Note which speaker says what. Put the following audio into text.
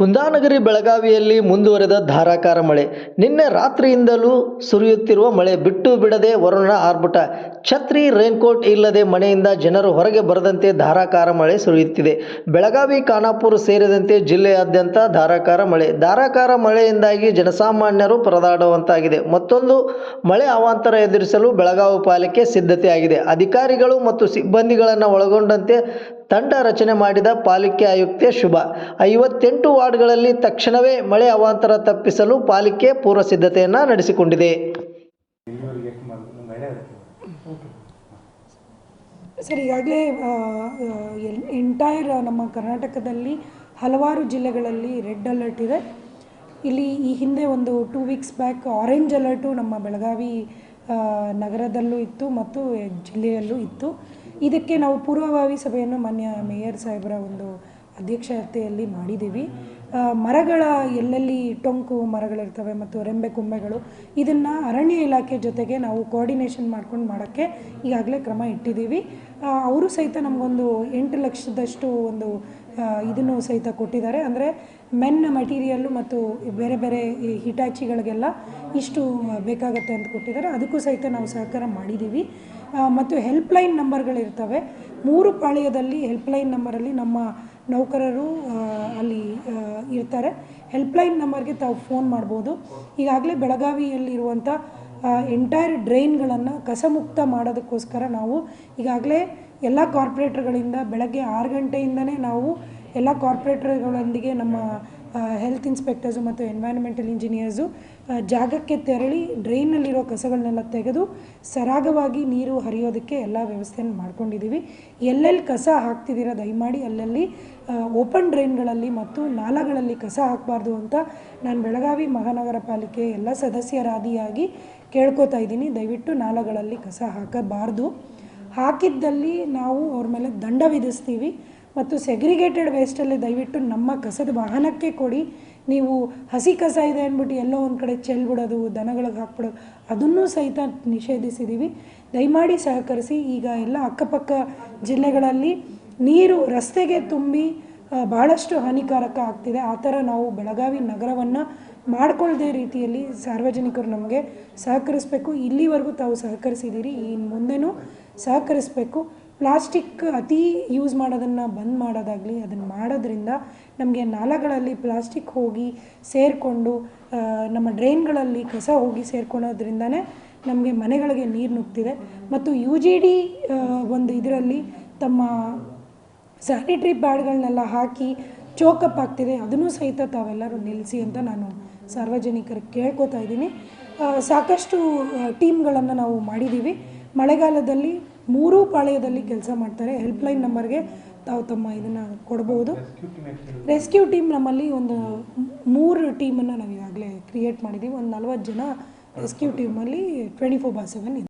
Speaker 1: ಕುಂದಾನಗರಿ ಬೆಳಗಾವಿಯಲ್ಲಿ ಮುಂದುವರೆದ ಧಾರಾಕಾರ ಮಳೆ. ನಿನ್ನೆ ರಾತ್ರಿಯಿಂದಲೂ ಸುರಿಯುತ್ತಿರುವ ಮಳೆ ಬಿಟ್ಟು ಬಿಡದೆ ವರುಣ ಆರ್ಭಟ. ಛತ್ರಿ ರೈನ್ಕೋಟ್ ಇಲ್ಲದೆ ಮನೆಯಿಂದ ಜನರು ಹೊರಗೆ ಬರದಂತೆ ಧಾರಾಕಾರ ಮಳೆ ಸುರಿಯುತ್ತಿದೆ. ಬೆಳಗಾವಿ, ಖಾನಾಪುರ ಸೇರಿದಂತೆ ಜಿಲ್ಲೆಯಾದ್ಯಂತ ಧಾರಾಕಾರ ಮಳೆ. ಧಾರಾಕಾರ ಮಳೆಯಿಂದಾಗಿ ಜನಸಾಮಾನ್ಯರು ಪರದಾಡುವಂತಾಗಿದೆ. ಮತ್ತೊಂದು, ಮಳೆ ಅವಾಂತರ ಎದುರಿಸಲು ಬೆಳಗಾವಿ ಪಾಲಿಕೆ ಸಿದ್ಧತೆಯಾಗಿದೆ. ಅಧಿಕಾರಿಗಳು ಮತ್ತು ಸಿಬ್ಬಂದಿಗಳನ್ನು ಒಳಗೊಂಡಂತೆ ತಂಡ ರಚನೆ ಮಾಡಿದ ಪಾಲಿಕೆ ಆಯುಕ್ತೆ ಶುಭ. ಐವತ್ತೆಂಟು ವಾರ್ಡ್ಗಳಲ್ಲಿ ತಕ್ಷಣವೇ ಮಳೆ ಅವಾಂತರ ತಪ್ಪಿಸಲು ಪಾಲಿಕೆ ಪೂರ್ವ ಸಿದ್ಧತೆಯನ್ನು ನಡೆಸಿಕೊಂಡಿದೆ.
Speaker 2: ಸರ್, ಈಗಾಗಲೇ ಎಂಟೈರ್ ನಮ್ಮ ಕರ್ನಾಟಕದಲ್ಲಿ ಹಲವಾರು ಜಿಲ್ಲೆಗಳಲ್ಲಿ ರೆಡ್ ಅಲರ್ಟ್ ಇದೆ. ಇಲ್ಲಿ ಈ ಹಿಂದೆ ಒಂದು two weeks back orange alert ನಮ್ಮ ಬೆಳಗಾವಿ ನಗರದಲ್ಲೂ ಇತ್ತು ಮತ್ತು ಜಿಲ್ಲೆಯಲ್ಲೂ ಇತ್ತು. ಇದಕ್ಕೆ ನಾವು ಪೂರ್ವಭಾವಿ ಸಭೆಯನ್ನು ಮಾನ್ಯ ಮೇಯರ್ ಸಾಹೇಬರ ಒಂದು ಅಧ್ಯಕ್ಷತೆಯಲ್ಲಿ ಮಾಡಿದ್ದೀವಿ. ಮರಗಳ ಎಲ್ಲೆಲ್ಲಿ ಟೊಂಕು ಮರಗಳಿರ್ತವೆ ಮತ್ತು ರೆಂಬೆ ಕೊಂಬೆಗಳು, ಇದನ್ನು ಅರಣ್ಯ ಇಲಾಖೆ ಜೊತೆಗೆ ನಾವು ಕೋಆರ್ಡಿನೇಷನ್ ಮಾಡ್ಕೊಂಡು ಮಾಡೋಕ್ಕೆ ಈಗಾಗಲೇ ಕ್ರಮ ಇಟ್ಟಿದ್ದೀವಿ. ಅವರು ಸಹಿತ ನಮಗೊಂದು ಎಂಟು ಲಕ್ಷದಷ್ಟು ಒಂದು ಇದನ್ನು ಸಹಿತ ಕೊಟ್ಟಿದ್ದಾರೆ. ಅಂದರೆ ಮೆನ್ ಮಟೀರಿಯಲ್ಲು ಮತ್ತು ಬೇರೆ ಬೇರೆ ಹಿಟಾಚಿಗಳಿಗೆಲ್ಲ ಇಷ್ಟು ಬೇಕಾಗತ್ತೆ ಅಂತ ಕೊಟ್ಟಿದ್ದಾರೆ. ಅದಕ್ಕೂ ಸಹಿತ ನಾವು ಸಹಕಾರ ಮಾಡಿದ್ದೀವಿ. ಮತ್ತು ಹೆಲ್ಪ್ಲೈನ್ ನಂಬರ್ಗಳಿರ್ತವೆ ಮೂರು ಪಾಳ್ಯದಲ್ಲಿ ಹೆಲ್ಪ್ಲೈನ್ ನಂಬರಲ್ಲಿ ನಮ್ಮ ನೌಕರರು ಅಲ್ಲಿ ಇರ್ತಾರೆ. ಹೆಲ್ಪ್ಲೈನ್ ನಂಬರ್ಗೆ ತಾವು ಫೋನ್ ಮಾಡ್ಬೋದು. ಈಗಾಗಲೇ ಬೆಳಗಾವಿಯಲ್ಲಿರುವಂಥ ಎಂಟೈರ್ ಡ್ರೈನ್ಗಳನ್ನು ಕಸಮುಕ್ತ ಮಾಡೋದಕ್ಕೋಸ್ಕರ ನಾವು ಈಗಾಗಲೇ ಎಲ್ಲ ಕಾರ್ಪೊರೇಟರ್ಗಳಿಂದ ಬೆಳಗ್ಗೆ ಆರು ಗಂಟೆಯಿಂದನೇ ನಾವು ಎಲ್ಲ ಕಾರ್ಪೊರೇಟರ್ಗಳೊಂದಿಗೆ ನಮ್ಮ ಹೆಲ್ತ್ ಇನ್ಸ್ಪೆಕ್ಟರ್ಸು ಮತ್ತು ಎನ್ವೈರನ್ಮೆಂಟಲ್ ಇಂಜಿನಿಯರ್ಸು ಜಾಗಕ್ಕೆ ತೆರಳಿ ಡ್ರೈನ್ನಲ್ಲಿರೋ ಕಸಗಳನ್ನೆಲ್ಲ ತೆಗೆದು ಸರಾಗವಾಗಿ ನೀರು ಹರಿಯೋದಕ್ಕೆ ಎಲ್ಲ ವ್ಯವಸ್ಥೆಯನ್ನು ಮಾಡ್ಕೊಂಡಿದ್ದೀವಿ. ಎಲ್ಲೆಲ್ಲಿ ಕಸ ಹಾಕ್ತಿದ್ದೀರಾ ದಯಮಾಡಿ ಅಲ್ಲಲ್ಲಿ ಓಪನ್ ಡ್ರೈನ್ಗಳಲ್ಲಿ ಮತ್ತು ನಾಲಗಳಲ್ಲಿ ಕಸ ಹಾಕಬಾರ್ದು ಅಂತ ನಾನು ಬೆಳಗಾವಿ ಮಹಾನಗರ ಪಾಲಿಕೆ ಎಲ್ಲ ಸದಸ್ಯರಾದಿಯಾಗಿ ಕೇಳ್ಕೊತಾ ಇದ್ದೀನಿ. ದಯವಿಟ್ಟು ನಾಲಗಳಲ್ಲಿ ಕಸ ಹಾಕಬಾರ್ದು. ಹಾಕಿದ್ದಲ್ಲಿ ನಾವು ಅವ್ರ ಮೇಲೆ ದಂಡ ವಿಧಿಸ್ತೀವಿ. ಮತ್ತು ಸೆಗ್ರಿಗೇಟೆಡ್ ವೇಸ್ಟಲ್ಲಿ ದಯವಿಟ್ಟು ನಮ್ಮ ಕಸದ ವಾಹನಕ್ಕೆ ಕೊಡಿ. ನೀವು ಹಸಿ ಕಸ ಇದೆ ಅಂದ್ಬಿಟ್ಟು ಎಲ್ಲೋ ಒಂದು ಕಡೆ ಚೆಲ್ಬಿಡೋದು ದನಗಳಿಗೆ ಹಾಕ್ಬಿಡೋದು, ಅದನ್ನೂ ಸಹಿತ ನಿಷೇಧಿಸಿದ್ದೀವಿ ದಯಮಾಡಿ ಸಹಕರಿಸಿ, ಈಗ ಎಲ್ಲ ಅಕ್ಕಪಕ್ಕ ಜಿಲ್ಲೆಗಳಲ್ಲಿ ನೀರು ರಸ್ತೆಗೆ ತುಂಬಿ ಬಹಳಷ್ಟು ಹಾನಿಕಾರಕ ಆಗ್ತಿದೆ. ಆ ಥರ ನಾವು ಬೆಳಗಾವಿ ನಗರವನ್ನು ಮಾಡ್ಕೊಳ್ಳದೆ ರೀತಿಯಲ್ಲಿ ಸಾರ್ವಜನಿಕರು ನಮಗೆ ಸಹಕರಿಸಬೇಕು. ಇಲ್ಲಿವರೆಗೂ ತಾವು ಸಹಕರಿಸಿದ್ದೀರಿ ಈ ಮುಂದೆನೂ ಸಹಕರಿಸಬೇಕು. ಪ್ಲಾಸ್ಟಿಕ್ ಅತಿ ಯೂಸ್ ಮಾಡೋದನ್ನು ಬಂದ್ ಮಾಡೋದಾಗಲಿ ಅದನ್ನು ಮಾಡೋದ್ರಿಂದ ನಮಗೆ ನಾಲಗಳಲ್ಲಿ ಪ್ಲಾಸ್ಟಿಕ್ ಹೋಗಿ ಸೇರಿಕೊಂಡು ನಮ್ಮ ಡ್ರೈನ್ಗಳಲ್ಲಿ ಕಸ ಹೋಗಿ ಸೇರ್ಕೊಳೋದ್ರಿಂದನೇ ನಮಗೆ ಮನೆಗಳಿಗೆ ನೀರು ನುಗ್ತಿದೆ. ಮತ್ತು ಯು ಜಿ ಡಿ ಒಂದು ಇದರಲ್ಲಿ ತಮ್ಮ ಸ್ಯಾನಿಟ್ರಿ ಪ್ಯಾಡ್ಗಳನ್ನೆಲ್ಲ ಹಾಕಿ ಚೋಕಪ್ ಆಗ್ತಿದೆ. ಅದನ್ನು ಸಹಿತ ತಾವೆಲ್ಲರೂ ನಿಲ್ಲಿಸಿ ಅಂತ ನಾನು ಸಾರ್ವಜನಿಕರಿಗೆ ಕೇಳ್ಕೊತಾ ಇದ್ದೀನಿ. ಸಾಕಷ್ಟು ಟೀಮ್ಗಳನ್ನು ನಾವು ಮಾಡಿದ್ದೀವಿ ಮಳೆಗಾಲದಲ್ಲಿ ಮೂರೂ ಪಾಳ್ಯದಲ್ಲಿ ಕೆಲಸ ಮಾಡ್ತಾರೆ. ಹೆಲ್ಪ್ಲೈನ್ ನಂಬರ್ಗೆ ತಾವು ತಮ್ಮ ಇದನ್ನು ಕೊಡ್ಬೋದು. ರೆಸ್ಕ್ಯೂ ಟೀಮ್ ನಮ್ಮಲ್ಲಿ ಒಂದು ಮೂರು ಟೀಮನ್ನು ನಾವು ಈಗಾಗಲೇ ಕ್ರಿಯೇಟ್ ಮಾಡಿದ್ದೀವಿ ಒಂದು ನಲ್ವತ್ತು ಜನ ರೆಸ್ಕ್ಯೂ ಟೀಮಲ್ಲಿ ಟ್ವೆಂಟಿ ಫೋರ್ ಬಾರ್ ಸೆವೆನ್ ಇದೆ